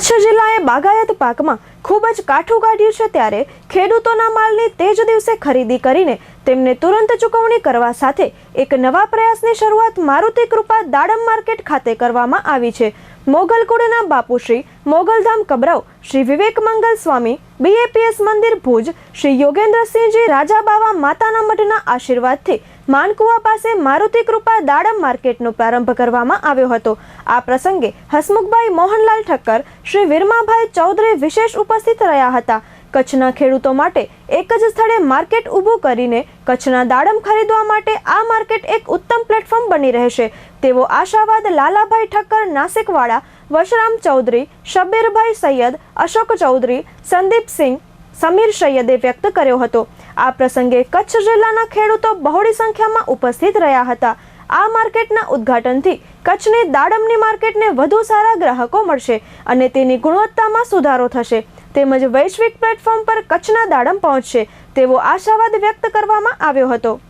કચ્છ જિલ્લાએ બાગાયત પાકમાં ખૂબ જ કાઠું કાઢ્યું છે ત્યારે ખેડૂતોના માલની તે જ દિવસે ખરીદી કરીને તેમને તુરંત ચૂકવણી કરવા સાથે એક નવા પ્રયાસની શરૂઆત મારુતિ કૃપા દાડમ માર્કેટ ખાતે કરવામાં આવી છે. મોગલકુળના બાપુશ્રી મોગલધામ કબરાવ શ્રી વિવેક મંગલ સ્વામી બીએપીએસ મંદિર ભુજ શ્રી યોગેન્દ્રસિંહજી રાજાબાવા માતાના મઠના આશીર્વાદથી માનકુવા પાસે મારુતિ કૃપા દાડમ માર્કેટનો પ્રારંભ કરવામાં આવ્યો હતો. આ પ્રસંગે હસમુખભાઈ મોહનલાલ ઠક્કર, શ્રી વિરમાભાઈ ચૌધરી વિશેષ ઉપસ્થિત રહ્યા હતા. કચ્છના ખેડૂતો માટે એક જ સ્થળે માર્કેટ ઊભું કરીને કચ્છના દાડમ ખરીદવા માટે આ માર્કેટ એક ઉત્તમ પ્લેટફોર્મ બની રહેશે, તેવો આશાવાદ લાલાભાઈ ઠક્કર, નાસિકવાડા, વશરામ ચૌધરી શબીરભાઈ સૈયદ, અશોક ચૌધરી સંદીપસિંહ સમીર સૈયદે વ્યક્ત કર્યો હતો. આ પ્રસંગે કચ્છ જિલ્લાના ખેડૂતો બહોળી સંખ્યામાં ઉપસ્થિત રહ્યા હતા. આ માર્કેટના ઉદ્ઘાટનથી કચ્છની દાડમની માર્કેટને વધુ સારા ગ્રાહકો મળશે અને તેની ગુણવત્તામાં સુધારો થશે. તેમજ વૈશ્વિક પ્લેટફોર્મ પર કચ્છના દાડમ પહોંચશે તેવો આશાવાદ વ્યક્ત કરવામાં આવ્યો હતો.